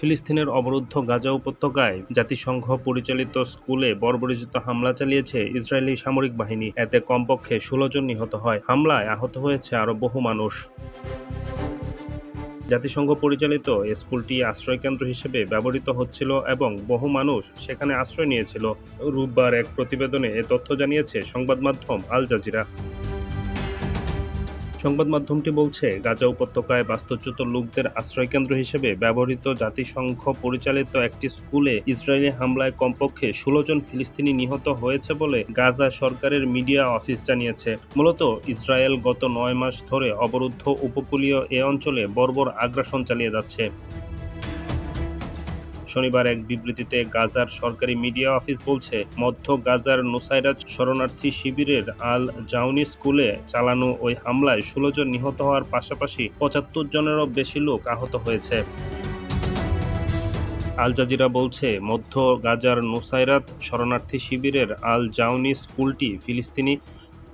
ফিলিস্তিনের অবরুদ্ধ গাজা উপত্যকায় জাতিসংঘ পরিচালিত স্কুলে বর্বরিচিত হামলা চালিয়েছে ইসরায়েলি সামরিক বাহিনী। এতে কমপক্ষে ষোলো জন নিহত হয়। হামলায় আহত হয়েছে আরও বহু মানুষ। জাতিসংঘ পরিচালিত স্কুলটি আশ্রয়কেন্দ্র হিসেবে ব্যবহৃত হচ্ছিল এবং বহু মানুষ সেখানে আশ্রয় নিয়েছিল। রোববার এক প্রতিবেদনে এ তথ্য জানিয়েছে সংবাদ মাধ্যম আল জাজিরা। সংবাদ মাধ্যমটি বলছে, গাজা উপত্যকায় বাস্তুচ্যুত লোকদের আশ্রয়কেন্দ্র হিসেবে ব্যবহৃত জাতিসংঘ পরিচালিত একটি স্কুলে ইসরায়েলি হামলায় কমপক্ষে ষোলো জন ফিলিস্তিনি নিহত হয়েছে বলে গাজা সরকারের মিডিয়া অফিস জানিয়েছে। মূলত ইসরায়েল গত নয় মাস ধরে অবরুদ্ধ উপকূলীয় এ অঞ্চলে বর্বর আগ্রাসন চালিয়ে যাচ্ছে। শনিবার এক বিবৃতিতে গাজার সরকারি মিডিয়া অফিস বলছে, মধ্য গাজার নুসাইরাত শরণার্থী শিবিরের আল জাউনি স্কুলে চালানো ওই হামলায় ষোলো জন নিহত হওয়ার পাশাপাশি পঁচাত্তর জনেরও বেশি লোক আহত হয়েছে। আল জাজিরা বলছে, মধ্য গাজার নুসাইরাত শরণার্থী শিবিরের আল জাউনি স্কুলটি ফিলিস্তিনি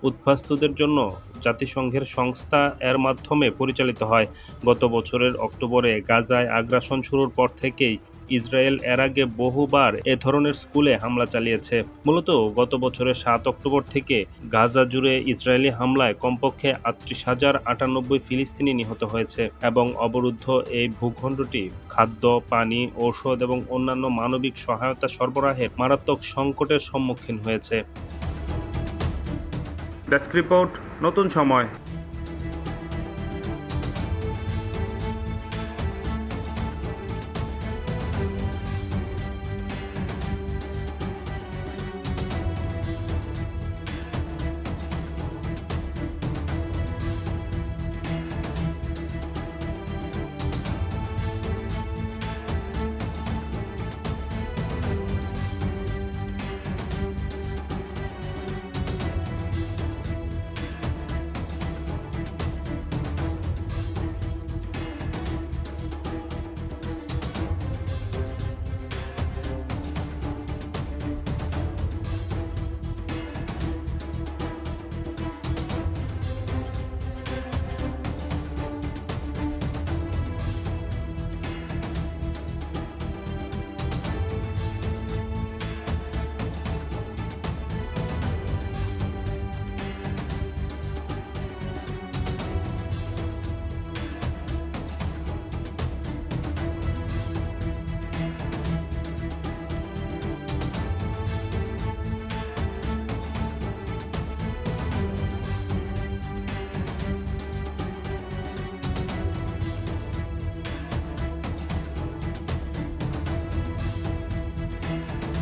উদ্বাস্তুদের জন্য জাতিসংঘের সংস্থা এর মাধ্যমে পরিচালিত হয়। গত বছরের অক্টোবরে গাজায় আগ্রাসন শুরুর পর থেকেই ইসরায়েল এর আগে বহুবার এ ধরনের স্কুলে হামলা চালিয়েছে। মূলত গত বছরের সাত অক্টোবর থেকে গাজা জুড়ে ইসরায়েলি হামলায় কমপক্ষে আটত্রিশ হাজার আটানব্বই ফিলিস্তিনি নিহত হয়েছে এবং অবরুদ্ধ এই ভূখণ্ডটি খাদ্য, পানি, ঔষধ এবং অন্যান্য মানবিক সহায়তা সরবরাহের মারাত্মক সংকটের সম্মুখীন হয়েছে। ডেস্ক রিপোর্ট, নতুন সময়।